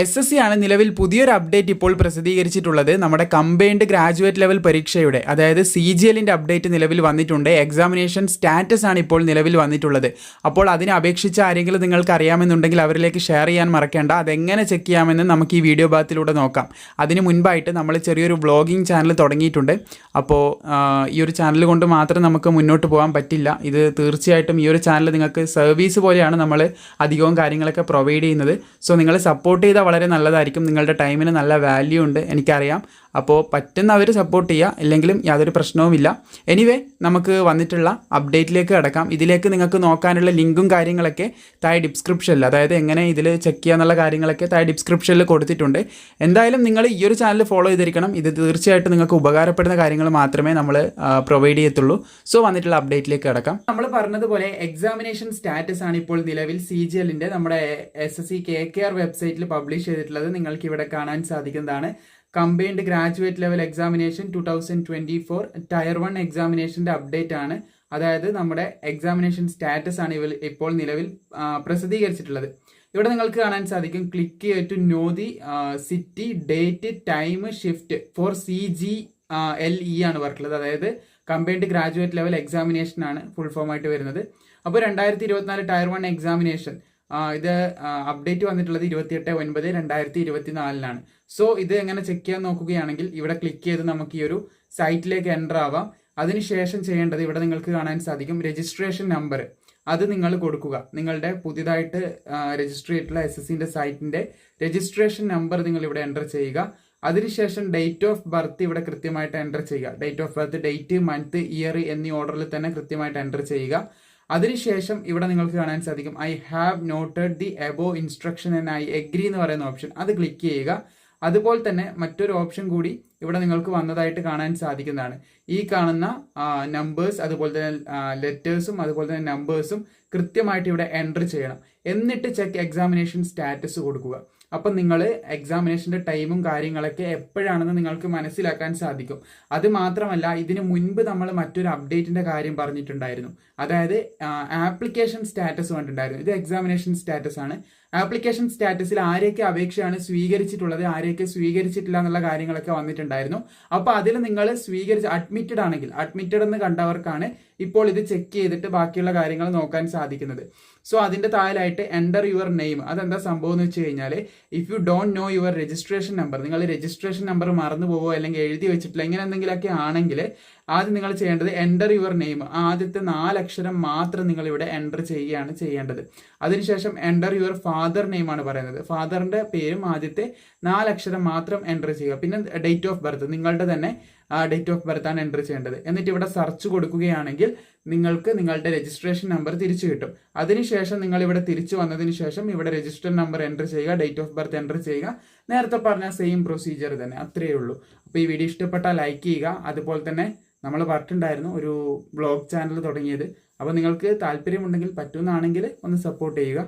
S S C ആണ് നിലവിൽ പുതിയൊരു അപ്ഡേറ്റ് ഇപ്പോൾ പ്രസിദ്ധീകരിച്ചിട്ടുള്ളത്. നമ്മുടെ കമ്പൈൻഡ് ഗ്രാജുവേറ്റ് ലെവൽ പരീക്ഷയുടെ അതായത് സി ജി എല്ലിന്റെ അപ്ഡേറ്റ് നിലവിൽ വന്നിട്ടുണ്ട്. എക്സാമിനേഷൻ സ്റ്റാറ്റസ് ആണ് ഇപ്പോൾ നിലവിൽ വന്നിട്ടുള്ളത്. അപ്പോൾ അതിനെ അപേക്ഷിച്ച് ആരെങ്കിലും നിങ്ങൾക്ക് അറിയാമെന്നുണ്ടെങ്കിൽ അവരിലേക്ക് ഷെയർ ചെയ്യാൻ മറക്കേണ്ട. അതെങ്ങനെ ചെക്ക് ചെയ്യാമെന്ന് നമുക്ക് ഈ വീഡിയോ ഭാഗത്തിലൂടെ നോക്കാം. അതിന് മുൻപായിട്ട് നമ്മൾ ചെറിയൊരു വ്ളോഗിംഗ് ചാനൽ തുടങ്ങിയിട്ടുണ്ട്. അപ്പോൾ ഈ ഒരു ചാനൽ കൊണ്ട് മാത്രം നമുക്ക് മുന്നോട്ട് പോകാൻ പറ്റില്ല. ഇത് തീർച്ചയായിട്ടും ഈ ഒരു ചാനൽ നിങ്ങൾക്ക് സർവീസ് പോലെയാണ് നമ്മൾ അധികവും കാര്യങ്ങളൊക്കെ പ്രൊവൈഡ് ചെയ്യുന്നത്. സോ നിങ്ങൾ സപ്പോർട്ട് ചെയ്താൽ വളരെ നല്ലതായിരിക്കും. നിങ്ങളുടെ ടൈമിന് നല്ല വാല്യൂ ഉണ്ട്. എനിക്കറിയാം. അപ്പോൾ പറ്റുന്നവർ സപ്പോർട്ട് ചെയ്യുക ഇല്ലെങ്കിലും യാതൊരു പ്രശ്നവുമില്ല. എനിവേ നമുക്ക് വന്നിട്ടുള്ള അപ്ഡേറ്റിലേക്ക് കിടക്കാം. ഇതിലേക്ക് നിങ്ങൾക്ക് നോക്കാനുള്ള ലിങ്കും കാര്യങ്ങളൊക്കെ താഴെ ഡിസ്ക്രിപ്ഷനിൽ അതായത് എങ്ങനെ ഇതിൽ ചെക്ക് ചെയ്യുക എന്നുള്ള കാര്യങ്ങളൊക്കെ താഴെ ഡിസ്ക്രിപ്ഷനിൽ കൊടുത്തിട്ടുണ്ട്. എന്തായാലും നിങ്ങൾ ഈ ഒരു ചാനൽ ഫോളോ ചെയ്തിരിക്കണം. ഇത് തീർച്ചയായിട്ടും നിങ്ങൾക്ക് ഉപകാരപ്പെടുന്ന കാര്യങ്ങൾ മാത്രമേ നമ്മൾ പ്രൊവൈഡ് ചെയ്യത്തുള്ളൂ. സോ വന്നിട്ടുള്ള അപ്ഡേറ്റിലേക്ക് കിടക്കാം. നമ്മൾ പറഞ്ഞതുപോലെ എക്സാമിനേഷൻ സ്റ്റാറ്റസ് ആണ് ഇപ്പോൾ നിലവിൽ സി ജി എല്ലിന്റെ നമ്മുടെ S S C K K R വെബ്സൈറ്റിൽ പബ്ലിഷ് ചെയ്തിട്ടുള്ളത്. നിങ്ങൾക്ക് ഇവിടെ കാണാൻ സാധിക്കുന്നതാണ്. Combined graduate level examination two thousand twenty four tier one എക്സാമിനേഷന്റെ update ആണ്. അതായത് നമ്മുടെ എക്സാമിനേഷൻ സ്റ്റാറ്റസ് ആണ് ഇവർ ഇപ്പോൾ നിലവിൽ പ്രസിദ്ധീകരിച്ചിട്ടുള്ളത്. ഇവിടെ നിങ്ങൾക്ക് കാണാൻ സാധിക്കും click to know the city date time shift for C G L E ആണ് വർക്കുള്ളത്. അതായത് കമ്പൈൻഡ് ഗ്രാജുവേറ്റ് ലെവൽ എക്സാമിനേഷൻ ആണ് ഫുൾ ഫോം ആയിട്ട് വരുന്നത്. അപ്പോൾ രണ്ടായിരത്തി ഇരുപത്തിനാല് ടയർ വൺ എക്സാമിനേഷൻ ഇത് അപ്ഡേറ്റ് വന്നിട്ടുള്ളത് ഇരുപത്തിയെട്ട് ഒൻപത് രണ്ടായിരത്തി ഇരുപത്തി നാലിനാണ് സോ ഇത് എങ്ങനെ ചെക്ക് ചെയ്യാൻ നോക്കുകയാണെങ്കിൽ ഇവിടെ ക്ലിക്ക് ചെയ്ത് നമുക്ക് ഈ ഒരു സൈറ്റിലേക്ക് എന്റർ ആവാം. അതിനുശേഷം ചെയ്യേണ്ടത് ഇവിടെ നിങ്ങൾക്ക് കാണാൻ സാധിക്കും രജിസ്ട്രേഷൻ നമ്പർ അത് നിങ്ങൾ കൊടുക്കുക. നിങ്ങളുടെ പുതിയതായിട്ട് രജിസ്റ്റർ ചെയ്തിട്ടുള്ള എസ് എസ് സിന്റെ സൈറ്റിന്റെ രജിസ്ട്രേഷൻ നമ്പർ നിങ്ങൾ ഇവിടെ എന്റർ ചെയ്യുക. അതിനുശേഷം ഡേറ്റ് ഓഫ് ബർത്ത് ഇവിടെ കൃത്യമായിട്ട് എന്റർ ചെയ്യുക. Date of birth date month year എന്നീ ഓർഡറിൽ തന്നെ കൃത്യമായിട്ട് എന്റർ ചെയ്യുക. അതിനുശേഷം ഇവിടെ നിങ്ങൾക്ക് കാണാൻ സാധിക്കും I have noted the above instruction and I agree എന്ന് പറയുന്ന ഓപ്ഷൻ അത് ക്ലിക്ക് ചെയ്യുക. അതുപോലെ തന്നെ മറ്റൊരു ഓപ്ഷൻ കൂടി ഇവിടെ നിങ്ങൾക്ക് വന്നതായിട്ട് കാണാൻ സാധിക്കുന്നതാണ്. ഈ കാണുന്ന നമ്പേഴ്സ് അതുപോലെ തന്നെ ലെറ്റേഴ്സും അതുപോലെ തന്നെ നമ്പേഴ്സും കൃത്യമായിട്ട് ഇവിടെ എന്റർ ചെയ്യണം. എന്നിട്ട് ചെക്ക് എക്സാമിനേഷൻ സ്റ്റാറ്റസ് കൊടുക്കുക. അപ്പം നിങ്ങൾ എക്സാമിനേഷന്റെ ടൈമും കാര്യങ്ങളൊക്കെ എപ്പോഴാണെന്ന് നിങ്ങൾക്ക് മനസ്സിലാക്കാൻ സാധിക്കും. അത് മാത്രമല്ല ഇതിന് മുൻപ് നമ്മൾ മറ്റൊരു അപ്ഡേറ്റിന്റെ കാര്യം പറഞ്ഞിട്ടുണ്ടായിരുന്നു. അതായത് ആപ്ലിക്കേഷൻ സ്റ്റാറ്റസ് കണ്ടിട്ടുണ്ടായിരുന്നു. ഇത് എക്സാമിനേഷൻ സ്റ്റാറ്റസ് ആണ്. ആപ്ലിക്കേഷൻ സ്റ്റാറ്റസിൽ ആരെയൊക്കെ അപേക്ഷയാണ് സ്വീകരിച്ചിട്ടുള്ളത് ആരെയൊക്കെ സ്വീകരിച്ചിട്ടില്ല എന്നുള്ള കാര്യങ്ങളൊക്കെ വന്നിട്ടുണ്ടായിരുന്നു. അപ്പോൾ അതിൽ നിങ്ങൾ സ്വീകരിച്ച് അഡ്മിറ്റഡ് ആണെങ്കിൽ അഡ്മിറ്റഡ് എന്ന് കണ്ടവർക്കാണ് ഇപ്പോൾ ഇത് ചെക്ക് ചെയ്തിട്ട് ബാക്കിയുള്ള കാര്യങ്ങൾ നോക്കാൻ സാധിക്കുന്നത്. സോ അതിന്റെ താഴെയായിട്ട് എന്റർ യുവർ നെയിം അതെന്താ സംഭവം എന്ന് വെച്ച് കഴിഞ്ഞാൽ if you don't know your registration number നിങ്ങൾ രജിസ്ട്രേഷൻ നമ്പർ മറന്നു അല്ലെങ്കിൽ എഴുതി വെച്ചിട്ടില്ല ഇങ്ങനെ എന്തെങ്കിലുമൊക്കെ ആണെങ്കിൽ ആദ്യം നിങ്ങൾ ചെയ്യേണ്ടത് എന്റർ യുവർ നെയിം ആദ്യത്തെ നാലക്ഷരം മാത്രം നിങ്ങൾ ഇവിടെ എന്റർ ചെയ്യുകയാണ് ചെയ്യേണ്ടത്. അതിനുശേഷം എന്റർ യുവർ ഫാദർ നെയിം ആണ് പറയുന്നത്. ഫാദറിന്റെ പേരും ആദ്യത്തെ നാലക്ഷരം മാത്രം എന്റർ ചെയ്യുക. പിന്നെ ഡേറ്റ് ഓഫ് ബർത്ത് നിങ്ങളുടെ തന്നെ ഡേറ്റ് ഓഫ് ബർത്ത് ആണ് എന്റർ ചെയ്യേണ്ടത്. എന്നിട്ട് ഇവിടെ സെർച്ച് കൊടുക്കുകയാണെങ്കിൽ നിങ്ങൾക്ക് നിങ്ങളുടെ രജിസ്ട്രേഷൻ നമ്പർ തിരിച്ചു കിട്ടും. അതിനുശേഷം നിങ്ങൾ ഇവിടെ തിരിച്ചു വന്നതിന് ശേഷം ഇവിടെ രജിസ്റ്റർ നമ്പർ എന്റർ ചെയ്യുക ഡേറ്റ് ഓഫ് ബർത്ത് എന്റർ ചെയ്യുക. നേരത്തെ പറഞ്ഞ സെയിം പ്രൊസീജിയർ തന്നെ അത്രയേ ഉള്ളൂ. അപ്പോൾ ഈ വീഡിയോ ഇഷ്ടപ്പെട്ടാൽ ലൈക്ക് ചെയ്യുക. അതുപോലെ തന്നെ നമ്മൾ പറഞ്ഞിട്ടുണ്ടായിരുന്നു ഒരു ബ്ലോഗ് ചാനൽ തുടങ്ങിയത്. അപ്പോൾ നിങ്ങൾക്ക് താല്പര്യമുണ്ടെങ്കിൽ പറ്റുന്നതാണെങ്കിൽ ഒന്ന് സപ്പോർട്ട് ചെയ്യുക.